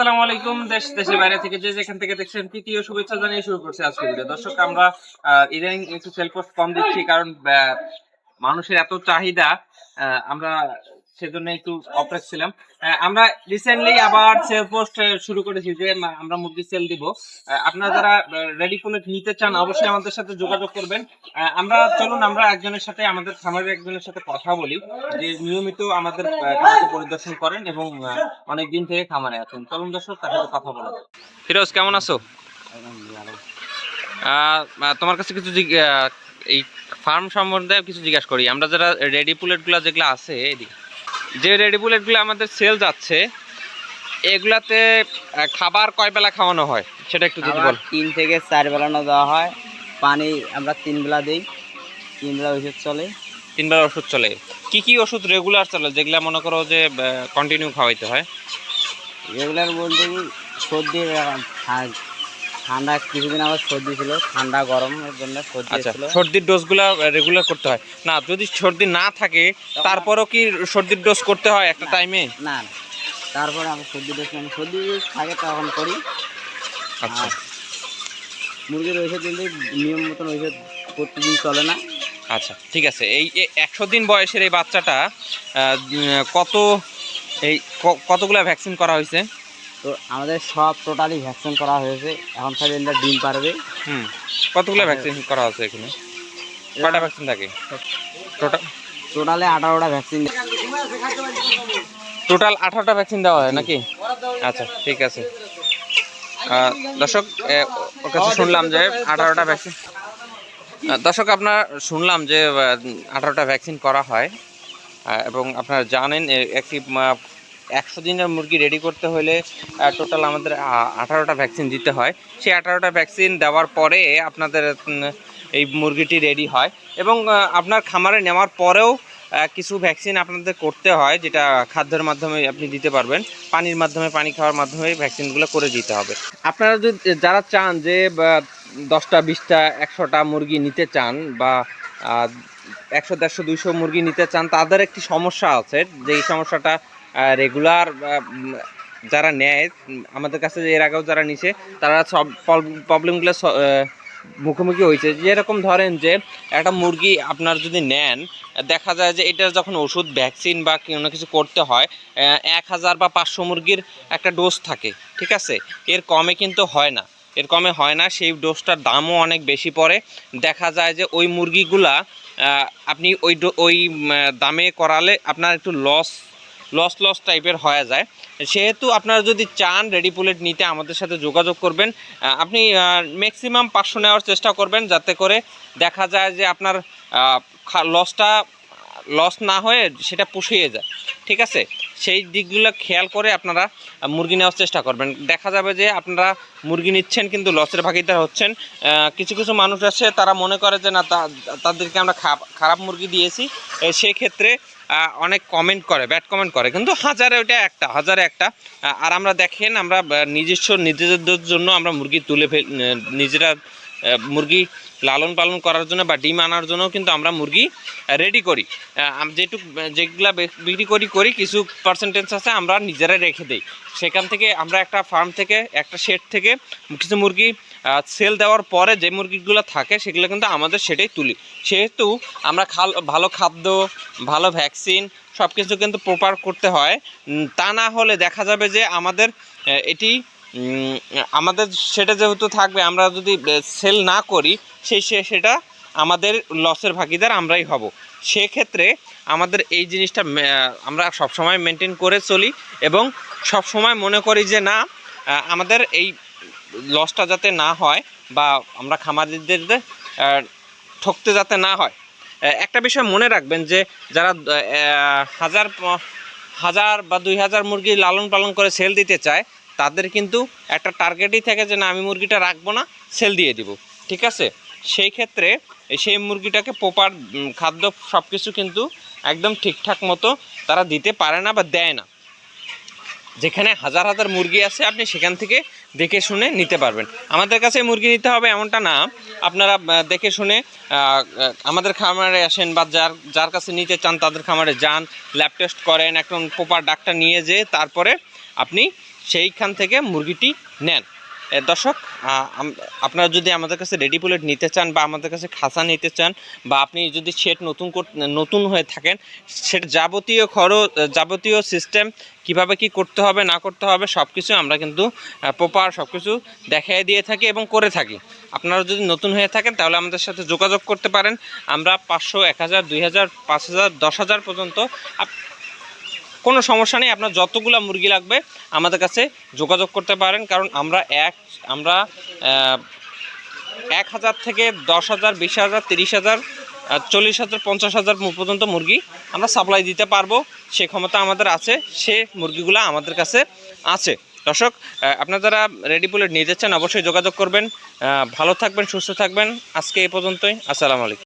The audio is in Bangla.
আসসালামু আলাইকুম, দেশ, দেশের বাইরে থেকে যে যেখান থেকে দেখছেন তৃতীয় শুভেচ্ছা জানিয়ে শুরু করছে আজকে ভিডিও দর্শক, আমরা ইদানিং একটু সেল কম দিচ্ছি কারণ মানুষের এত চাহিদা আমরা সেজন্য একটু অপ্রেস ছিলাম। আমরা রিসেন্টলি আবার সেল পোস্ট শুরু করেছি যে আমরা মুরগি সেল দিব। আপনারা যারা রেডি ফুলেট নিতে চান অবশ্যই আমাদের সাথে যোগাযোগ করবেন। আমরা চলুন আমরা একজনের সাথে আমাদের খামারের একজনের সাথে কথা বলি যে নিয়মিত আমাদের পরিদর্শন করেন এবং অনেক দিন থেকে খামারে আছেন। চলুন দর্শক তার সাথে কথা বলা ফিরোজ কেমন আছো? তোমার কাছে কিছু এই ফার্ম সম্বন্ধে কিছু জিজ্ঞাসা করি। আমরা যারা রেডি পুলেটগুলো যেগুলো আছে এদিকে। যে রেডি বুলেটগুলো আমাদের সেল যাচ্ছে এগুলাতে খাবার কয় বেলা খাওয়ানো হয়? সেটা একটু যদি বল। তিন থেকে চার বেলানো দেওয়া হয়। পানি আমরা তিন বেলা দিই। তিন বেলা ওষুধ চলে। তিন বেলা ওষুধ চলে। কি কি ওষুধ রেগুলার চলে যেগুলো মনে করো যে কন্টিনিউ খাওয়াইতে হয়? রেগুলার বলতে কি সর্দি আহ, ঠা- ঠান্ডা কিছুদিন আবার সর্দি ছিল ঠান্ডা গরমের জন্য সর্দি আচ্ছা ছিল সর্দির ডোজগুলো রেগুলার করতে হয়। না যদি সর্দি না থাকে তারপরও কি সর্দির ডোজ করতে হয় একটা টাইমে না না। তারপরে আমি সর্দি ডোজ মানে সর্দি ডোজ থাকে তখন করি। আচ্ছা। মুরগির ওষুধ কিন্তু নিয়ম মতন ওষুধ প্রতিদিন চলে না। আচ্ছা ঠিক আছে। এই একশো দিন বয়সের এই বাচ্চাটা কত এই কতগুলা ভ্যাকসিন করা হয়েছে? তো আমাদের সব টোটালি ভ্যাকসিন করা হয়েছে। এখন খালি এটা ডিম পারবে। হুম। কতগুলো ভ্যাকসিন করা হয়েছে এখানে? কটা ভ্যাকসিন থাকে? টোটাল টোটালে আঠারোটা ভ্যাকসিন টোটাল আঠারোটা ভ্যাকসিন দেওয়া হয় নাকি? আচ্ছা ঠিক আছে। দর্শক ওর কাছে শুনলাম যে আঠারোটা ভ্যাকসিন দর্শক আপনার শুনলাম যে আঠারোটা ভ্যাকসিন করা হয়। এবং আপনারা জানেন একটি একশো দিনের মুরগি রেডি করতে হলে টোটাল আমাদের আঠারোটা ভ্যাকসিন দিতে হয়। সেই আঠারোটা ভ্যাকসিন দেওয়ার পরে আপনাদের এই মুরগিটি রেডি হয়। এবং আপনার খামারে নেওয়ার পরেও কিছু ভ্যাকসিন আপনাদের করতে হয়, যেটা খাদ্যের মাধ্যমে আপনি দিতে পারবেন। পানির মাধ্যমে, পানি খাওয়ার মাধ্যমে ভ্যাকসিনগুলো করে দিতে হবে। আপনারা যদি, যারা চান যে দশটা, বিশটা, একশোটা মুরগি নিতে চান, বা একশো, দেড়শো, দুইশো মুরগি নিতে চান, তাদের একটি সমস্যা আছে। যে এই সমস্যাটা রেগুলার যারা নেয়, আমাদের কাছে এর আগেও যারা নিছে, তারা সব প্রবলেমগুলো মুখোমুখি হয়েছে। যেরকম ধরেন যে, একটা মুরগি আপনার যদি নেন, দেখা যায় যে এটার যখন ওষুধ ভ্যাকসিন বা কোনো কিছু করতে হয় এক হাজার বা পাঁচশো মুরগির একটা ডোজ থাকে, ঠিক আছে? এর কমে কিন্তু হয় না। এর কমে হয় না, সেই ডোজটার দামও অনেক বেশি পড়ে। দেখা যায় যে ওই মুরগিগুলা আপনি ওই ওই দামে করালে আপনার একটু লস লস লস টাইপের হয়ে যায়। সেহেতু আপনারা যদি চান রেডি পুলেট নিতে আমাদের সাথে যোগাযোগ করবেন। আপনি ম্যাক্সিমাম পাঁচশো নেওয়ার চেষ্টা করবেন যাতে করে দেখা যায় যে আপনার লসটা লস না হয়ে সেটা পুষিয়ে যায়। ঠিক আছে? সেই দিকগুলো খেয়াল করে আপনারা মুরগি নেওয়ার চেষ্টা করবেন। দেখা যাবে যে আপনারা মুরগি নিচ্ছেন কিন্তু লসের ভাগিদার হচ্ছেন। কিছু কিছু মানুষ আছে তারা মনে করে যে না তাদেরকে আমরা খারাপ মুরগি দিয়েছি। এ, সেক্ষেত্রে আহ, অনেক কমেন্ট করে ব্যাড কমেন্ট করে। কিন্তু হাজারে ওইটা একটা, হাজারে একটা। আর আমরা দেখেন, আমরা নিজস্ব, নিজেদের জন্য আমরা মুরগি তুলে ফেল নিজেরা মুরগি লালন পালন করার জন্য বা ডিম আনার জন্য কিন্তু আমরা মুরগি রেডি করি। যেটুক যেগুলা বিক্রি করি করি, কিছু পার্সেন্টেজ আছে আমরা নিজেরাই রেখে দিই। সেখান থেকে আমরা একটা ফার্ম থেকে, একটা শেড থেকে কিছু মুরগি সেল দেওয়ার পরে যে মুরগিগুলো থাকে, সেগুলো কিন্তু আমাদের সেটাই তুলি। সেহেতু আমরা খাল, ভালো খাদ্য, ভালো ভ্যাকসিন সব কিছু কিন্তু প্রপার করতে হয়। তা না হলে দেখা যাবে যে আমাদের এটি আমাদের সেটা যেহেতু থাকবে, আমরা যদি সেল না করি, সেই সেটা আমাদের লসের ভাগিদার আমরাই হব। সেক্ষেত্রে আমাদের এই জিনিসটা আমরা সবসময় মেনটেন করে চলি এবং সবসময় মনে করি যে না আমাদের এই লসটা যাতে না হয় বা আমরা খামারিদের ঠকতে যাতে না হয়। একটা বিষয় মনে রাখবেন যে যারা হাজার হাজার বা দুই হাজার মুরগি লালন পালন করে সেল দিতে চায়, তাদের কিন্তু একটা টার্গেটই থাকে যে না, আমি মুরগিটা রাখব না সেল দিয়ে দিব। ঠিক আছে? সেই ক্ষেত্রে সেই মুরগিটাকে প্রপার খাদ্য সব কিছু কিন্তু একদম ঠিকঠাক মতো তারা দিতে পারে না বা দেয় না। যেখানে হাজার হাজার মুরগি আছে, আপনি সেখান থেকে দেখে শুনে নিতে পারবেন। আমাদের কাছে মুরগি নিতে হবে এমনটা না। আপনারা দেখে শুনে আমাদের খামারে আসেন বা যার যার কাছে নিতে চান, তাদের খামারে যান ল্যাব টেস্ট করেন, একদম প্রপার ডাক্তার নিয়ে যেয়ে তারপরে আপনি সেইখান থেকে মুরগিটি নেন। দর্শক আপনারা যদি আমাদের কাছে রেডি পুলেট নিতে চান বা আমাদের কাছে খাসা নিতে চান বা আপনি যদি সেট নতুন নতুন হয়ে থাকেন সেট যাবতীয় খরচ যাবতীয় সিস্টেম কীভাবে কি করতে হবে, না করতে হবে সব কিছু আমরা কিন্তু প্রপার সব কিছু দেখিয়ে দিয়ে থাকি এবং করে থাকি। আপনারা যদি নতুন হয়ে থাকেন, তাহলে আমাদের সাথে যোগাযোগ করতে পারেন। আমরা পাঁচশো, এক হাজার, দুই হাজার, পাঁচ হাজার, দশ হাজার পর্যন্ত কোনো সমস্যা নেই। আপনার যতগুলো মুরগি লাগবে আমাদের কাছে যোগাযোগ করতে পারেন। কারণ আমরা এক আমরা এক হাজার থেকে দশ হাজার, বিশ হাজার, তিরিশ হাজার চল্লিশ হাজার, পঞ্চাশ হাজার পর্যন্ত মুরগি আমরা সাপ্লাই দিতে পারব। সে ক্ষমতা আমাদের আছে, সে মুরগিগুলো আমাদের কাছে আছে। দর্শক আপনারা যারা রেডি বুলেট নিতে চান অবশ্যই যোগাযোগ করবেন। ভালো থাকবেন, সুস্থ থাকবেন। আজকে এই পর্যন্তই। আসসালামু আলাইকুম।